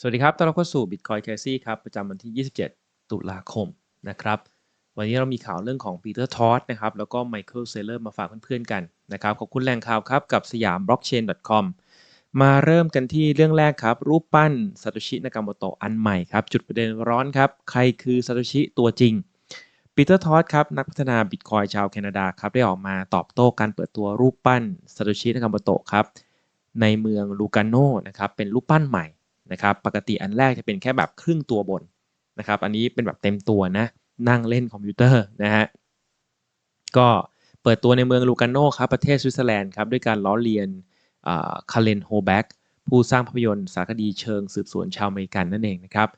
สวัสดีครับ ต้อนรับเข้าสู่ Bitcoin c a s e ครับ ประจำวันที่ 27 ตุลาคมนะครับ วันนี้เรามีข่าวเรื่องของ Peter t o d นะครับ แล้วก็ Michael Saylor มาฝากเพื่อนๆกันนะครับ ขอบคุณแหล่งข่าวครับ กับสยาม blockchain.com มาเริ่มกันที่เรื่องแรกครับ รูปปั้นซ a โตชิ นากาโมโตะอันใหม่ครับ จุดประเด็นร้อนครับ ใครคือซ a โตชิตัวจริง Peter t o d ครับนักพัฒนา Bitcoin ชาวแคนาดาครับได้ออกมาตอบโต้การเปิดตัวรูปปั้นซ a โตชิ นากาโมโตะครับในเมืองลูกาโนนะครับเป็นรูปปั้นใหม่ นะครับปกติอันแรกจะเป็นแค่แบบครึ่งตัวบนนะครับอันนี้เป็นแบบเต็มตัวนะนั่งเล่นคอมพิวเตอร์นะฮะก็เปิดตัวในเมืองลูกาโนครับประเทศสวิตเซอร์แลนด์ครับด้วยการล้อเลียนคาเลนโฮแบ็กผู้สร้างภาพยนตร์สารคดีเชิงสืบสวนชาวอเมริกันนั่นเองนะครับ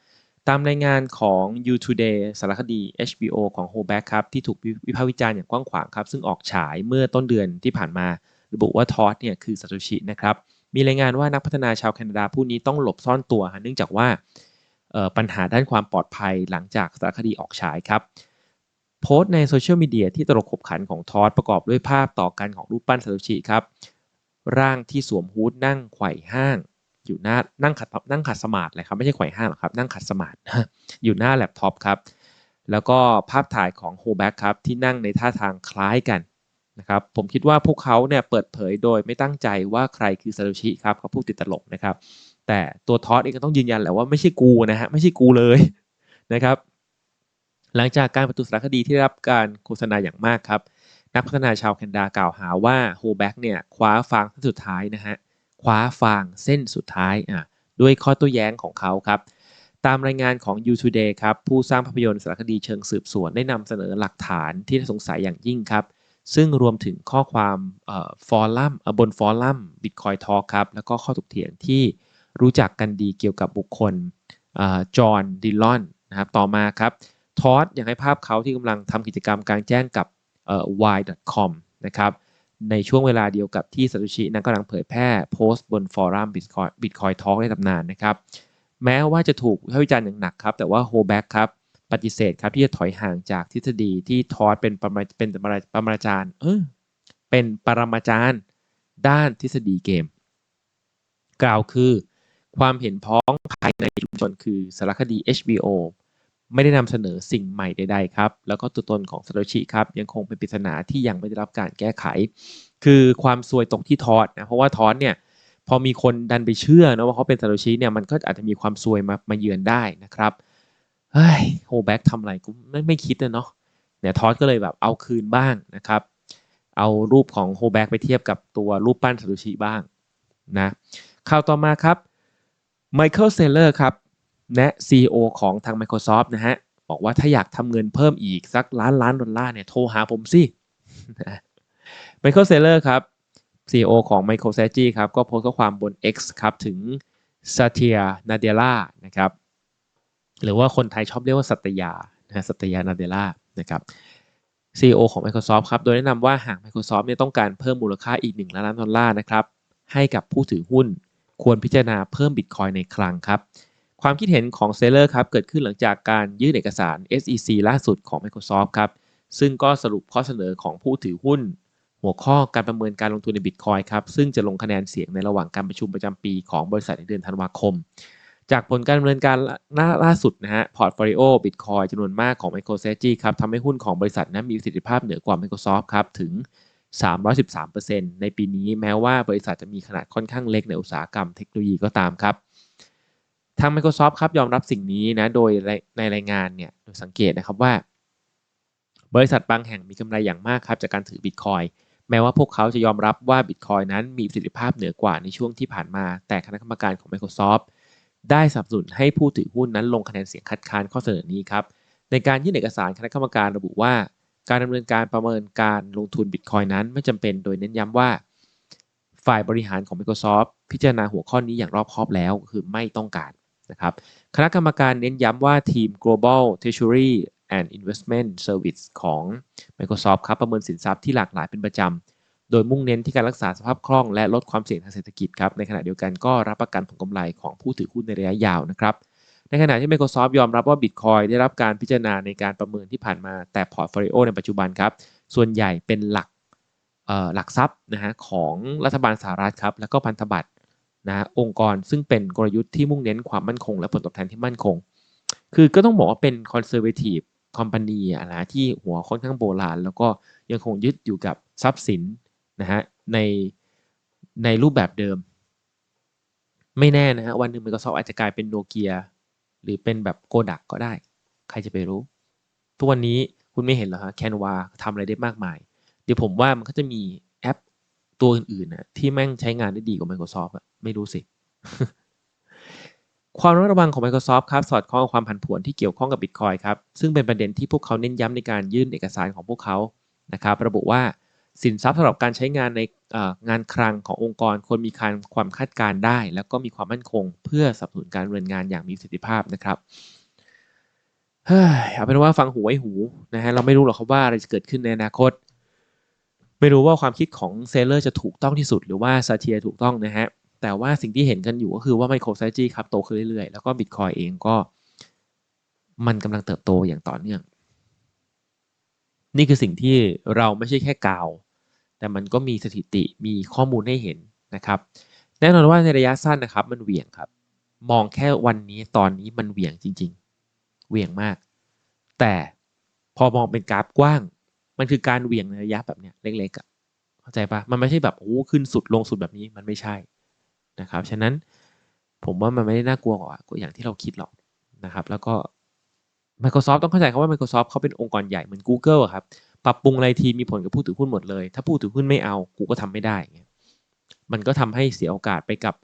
ตามรายงานของ You Today สารคดี HBO ของ h o b a c k ครับที่ถูกวิพากษ์วิจารณ์อย่างกว้างขวางครับซึ่งออกฉายเมื่อต้นเดือนที่ผ่านมา ระบุว่าทอสเนี่ยคือซาโตชินะครับ มีรายงานว่านักพัฒนาชาวแคนาดาผู้นี้ต้องหลบซ่อนตัว เนื่องจากว่าปัญหาด้านความปลอดภัยหลังจากสารคดีออกฉายครับ โพสต์ในโซเชียลมีเดียที่ตลกขบขันของทอสประกอบด้วยภาพต่อกันของรูปปั้นซาโตชิครับ ร่างที่สวมฮูดนั่งไขว่ห้าง อยู่หน้านั่งขัดนั่งขัดสมาร์ทเลยครับ ไม่ใช่ไขว่ห้างหรอกครับ นั่งขัดสมาร์ทอยู่หน้าแล็ปท็อปครับ แล้วก็ภาพถ่ายของโฮแบ็กครับที่นั่งในท่าทางคล้ายกัน นะครับผมคิดว่าพวกเขาเนี่ยเปิดเผยโดยไม่ตั้งใจว่าใครคือซาโตชิครับเขาพูดติดตลกนะครับ แต่ตัวทอสเองก็ต้องยืนยันแหละว่าไม่ใช่กูนะฮะไม่ใช่กูเลยนะครับ หลังจากการประตูสารคดีที่ได้รับการโฆษณาอย่างมากครับ นักพัฒนาชาวแคนดากล่าวหาว่าโฮแบ็กเนี่ยคว้าฟางเส้นสุดท้ายนะฮะคว้าฟางเส้นสุดท้ายอะด้วยข้อโต้แย้งของเขาครับตามรายงานของ u Today ครับผู้สร้างภาพยนตร์สารคดีเชิงสืบสวนได้นำเสนอหลักฐานที่น่าสงสัยอย่างยิ่งครับ ซึ่งรวมถึงข้อความฟอรัมบนฟอรัม Bitcoin Talk ครับ แล้วก็ข้อถกเถียงที่รู้จักกันดีเกี่ยวกับบุคคลจอห์นดิลอนนะครับต่อมาครับทอสยังให้ภาพเขาที่กำลังทำกิจกรรมกางแจ้งกับ y.com นะครับในช่วงเวลาเดียวกับที่ซาโตชินั้นกำลังเผยแพร่โพสต์บนฟอรัม Bitcoin Bitcoin Talk ในตำนานนะครับ แม้ว่าจะถูกวิจารณ์อย่างหนักครับ แต่ว่าโฮแบ็กครับ ปฏิเสธครับที่จะถอยห่างจากทฤษฎีที่ทอสเป็นปรมาเป็นปรมาจารย์เออเป็นปรมาจารย์ด้านทฤษฎีเกม กล่าวคือ ความเห็นพ้องภายในชุมชนคือสารคดี HBO ไม่ได้นำเสนอสิ่งใหม่ใดๆครับ แล้วก็ตัวตนของซาโตชิครับยังคงเป็นปริศนาที่ยังไม่ได้รับการแก้ไข คือความซวยตกที่ทอสนะเพราะว่าทอสเนี่ยพอมีคนดันไปเชื่อนะว่าเขาเป็นซาโตชิเนี่ยมันก็อาจจะมีความซวยมามาเยือนได้นะครับเเฮ้ยโฮแบ็กทำอะไรกูไม่ไม่คิดนะเนาะเนี่ยทอสก็เลยแบบเอาคืนบ้างนะครับ เอารูปของโฮแบ็กไปเทียบกับตัวรูปปั้นซาโตชิบ้างนะข่าวต่อมาครับไมเคิลเซเลอร์ครับแนะ CEO ของทาง Microsoft นะฮะ บอกว่าถ้าอยากทำเงินเพิ่มอีกสักล้านล้านดอลลาร์เนี่ยโทรหาผมสิไมเคิลเซเลอร์ครับ CEO ของ MicroStrategy ครับ ก็โพสต์ข้อความบน X ครับ ถึงซาเทียนาเดล่านะครับ หรือว่าคนไทยชอบเรียกว่าสัตยานะสัตยานาเดล่านะครับ CEO ของ Microsoft ครับ โดยแนะนำว่าหาก Microsoft เนี่ยต้องการเพิ่มมูลค่าอีก 1 ล้านดอลลาร์นะครับ ให้กับผู้ถือหุ้น ควรพิจารณาเพิ่มบิตคอยในคลังครับ ความคิดเห็นของเซเลอร์ครับ เกิดขึ้นหลังจากการยื่นเอกสาร SEC ล่าสุดของ Microsoft ครับ ซึ่งก็สรุปข้อเสนอของผู้ถือหุ้น หัวข้อการประเมินการลงทุนในบิตคอยครับ ซึ่งจะลงคะแนนเสียงในระหว่างการประชุมประจำปีของบริษัทในเดือนธันวาคม จากผลการดำเนินการล่าสุดนะฮะพอร์ตโฟลิโอบิตคอยจำนวนมากของ MicroStrategy ครับทำให้หุ้นของบริษัทนั้นมีประสิทธิภาพเหนือกว่า Microsoft ครับถึง 313%ในปีนี้แม้ว่าบริษัทจะมีขนาดค่อนข้างเล็กในอุตสาหกรรมเทคโนโลยีก็ตามครับ ทาง Microsoft ครับยอมรับสิ่งนี้นะโดยในรายงานเนี่ยโดยสังเกตนะครับว่า บริษัทบางแห่งมีกำไรอย่างมากครับจากการถือบิตคอยแม้ว่าพวกเขาจะยอมรับว่าบิตคอยนั้นมีประสิทธิภาพเหนือกว่าในช่วงที่ผ่านมา แต่คณะกรรมการของ Microsoft ได้สนับสนุนให้ผู้ถือหุ้นนั้นลงคะแนนเสียงคัดค้านข้อเสนอนี้ครับ ในการยื่นเอกสารคณะกรรมการระบุว่า การดำเนินการประเมินการลงทุนบิตคอยนั้นไม่จำเป็นโดยเน้นย้ำว่า ฝ่ายบริหารของ Microsoft พิจารณาหัวข้อนี้อย่างรอบคอบแล้วคือไม่ต้องการนะครับคณะกรรมการเน้นย้ำว่าทีม global treasury and investment service ของ Microsoft ครับประเมินสินทรัพย์ที่หลากหลายเป็นประจำ โดยมุ่งเน้นที่การรักษาสภาพคล่องและลดความเสี่ยงทางเศรษฐกิจครับในขณะเดียวกันก็รับประกันผลกำไรของผู้ถือหุ้นในระยะยาวนะครับในขณะที่ Microsoft ยอมรับว่า Bitcoin ได้รับการพิจารณาในการประเมินที่ผ่านมาแต่พอร์ตโฟลิโอในปัจจุบันครับ ส่วนใหญ่เป็นหลักหลักทรัพย์นะฮะของรัฐบาลสหรัฐครับ แล้วก็พันธบัตรนะองค์กรซึ่งเป็นกลยุทธ์ที่มุ่งเน้นความมั่นคง และผลตอบแทนที่มั่นคง คือก็ต้องบอกว่าเป็น conservative company อะนะที่หัวค่อนข้างโบราณ แล้วก็ยังคงยึดอยู่กับทรัพย์สิน นะฮะในในรูปแบบเดิม ไม่แน่นะฮะวันหนึ่ง Microsoft อาจจะกลายเป็นโนเกียหรือเป็นแบบโกดักก็ได้ ใครจะไปรู้ ทุกวันนี้คุณไม่เห็นหรอฮะแคนวาทำอะไรได้มากมาย เดี๋ยวผมว่ามันก็จะมีแอปตัวอื่นๆนะที่แม่งใช้งานได้ดีกว่า Microsoft อะไม่รู้สิ ความระวังของ Microsoft ครับ สอดคล้องกับความผันผวนที่เกี่ยวข้องกับ Bitcoin ครับ ซึ่งเป็นประเด็นที่พวกเขาเน้นย้ำในการยื่นเอกสารของพวกเขานะครับ ระบุว่า สินทรัพย์สำหรับการใช้งานในงานคลังขององค์กรควรมีการความคาดการได้ แล้วก็มีความมั่นคง เพื่อสนับสนุนการดำเนินงานอย่างมีประสิทธิภาพนะครับเฮ้ยเอาเป็นว่าฟังหูไว้หูนะฮะเราไม่รู้หรอกครับว่าอะไรจะเกิดขึ้นในอนาคต ไม่รู้ว่าความคิดของเซเลอร์จะถูกต้องที่สุดหรือว่าซาเทียถูกต้องนะฮะแต่ว่าสิ่งที่เห็นกันอยู่ก็คือว่า MicroStrategy ครับโตขึ้นเรื่อยๆ แล้วก็ Bitcoin เองก็ มันกำลังเติบโตอย่างต่อเนื่อง นี่คือสิ่งที่เราไม่ใช่แค่กล่าว แต่มันก็มีสถิติมีข้อมูลให้เห็นนะครับแน่นอนว่าในระยะสั้นนะครับมันเหวี่ยงครับ มองแค่วันนี้ตอนนี้มันเหวี่ยงจริง ๆ เหวี่ยงมาก แต่พอมองเป็นกราฟกว้าง มันคือการเหวี่ยงในระยะแบบเนี้ยเล็กๆอะเข้าใจปะมันไม่ใช่แบบโอ้ขึ้นสุดลงสุดแบบนี้มันไม่ใช่นะครับฉะนั้นผมว่ามันไม่ได้น่ากลัวกว่าอย่างที่เราคิดหรอกนะครับ แล้วก็ Microsoft ต้องเข้าใจครับว่า Microsoft เขาเป็นองค์กรใหญ่เหมือน Google อะครับ ปรับปรุงอะไรทีมีผลกับผู้ถือหุ้นหมดเลย ถ้าผู้ถือหุ้นไม่เอากูก็ทำไม่ได้เงี้ยมันก็ทำให้เสียโอกาสไปกับ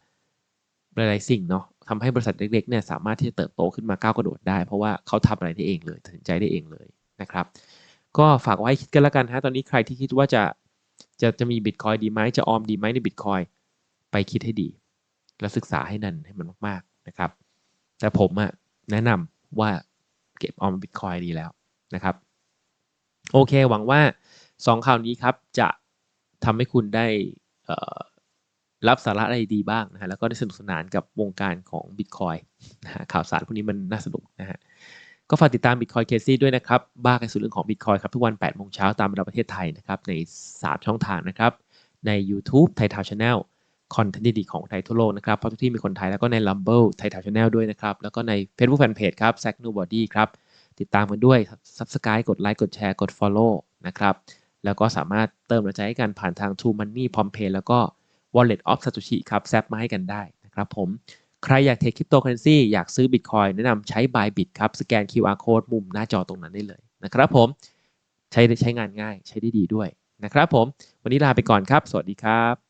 หลายๆสิ่งเนาะทำให้บริษัทเล็กๆเนี่ยสามารถที่จะเติบโตขึ้นมาก้าวกระโดดได้ เพราะว่าเขาทำอะไรได้เองเลยตัดสินใจได้เองเลยนะครับ ก็ฝากไว้คิดกันล้วกันฮะตอนนี้ใครที่คิดว่าจะจะจะมีบิตคอยดีไหมจะออมดีไหมในบิตคอยไปคิดให้ดี และศึกษาให้นั่นให้มันมากๆนะครับ แต่ผมอะแนะนำว่าเก็บออมบิตคอยดีแล้วนะครับ โอเค หวังว่า 2 ข่าวนี้ครับจะทำให้คุณได้รับสาระอะไรดีบ้างนะฮะแล้วก็ได้สนุกสนานกับวงการของ Bitcoin นะฮะข่าวสารพวกนี้มันน่าสนุกนะฮะก็ฝากติดตาม Bitcoin c a s e ด้วยนะครับ บ้ากันสู่เรื่องของ Bitcoin ครับ ทุกวัน8โมงเช้าตามเวลาประเทศไทยนะครับ ใน 3 ช่องทางนะครับ ใน YouTube ไทยทาวชาแนลคอนเทนต์ดีๆของไทยทั่วโลกนะครับ เพราะทุกที่มีคนไทยแล้วก็ใน Rumble ไทยทาวชาแนลด้วยนะครับ แล้วก็ใน Facebook Fanpage ครับ Zack Nobody ครับ ติดตามกันด้วย Subscribe กดไลค์กดแชร์กด Follow นะครับแล้วก็สามารถเติมหัวใจให้กันผ่านทาง True Money p o m p a y แล้วก็ Wallet of Satoshi ครับแซปมาให้กันได้นะครับผมใครอยากเทคคริปโตเคอเรนซีอยากซื้อ Bitcoin แนะนำใช้ Bybit ครับ สแกน QR Code มุมหน้าจอตรงนั้นได้เลยนะครับผมใช้ใช้งานง่ายใช้ได้ดีด้วยนะครับผม วันนี้ลาไปก่อนครับ สวัสดีครับ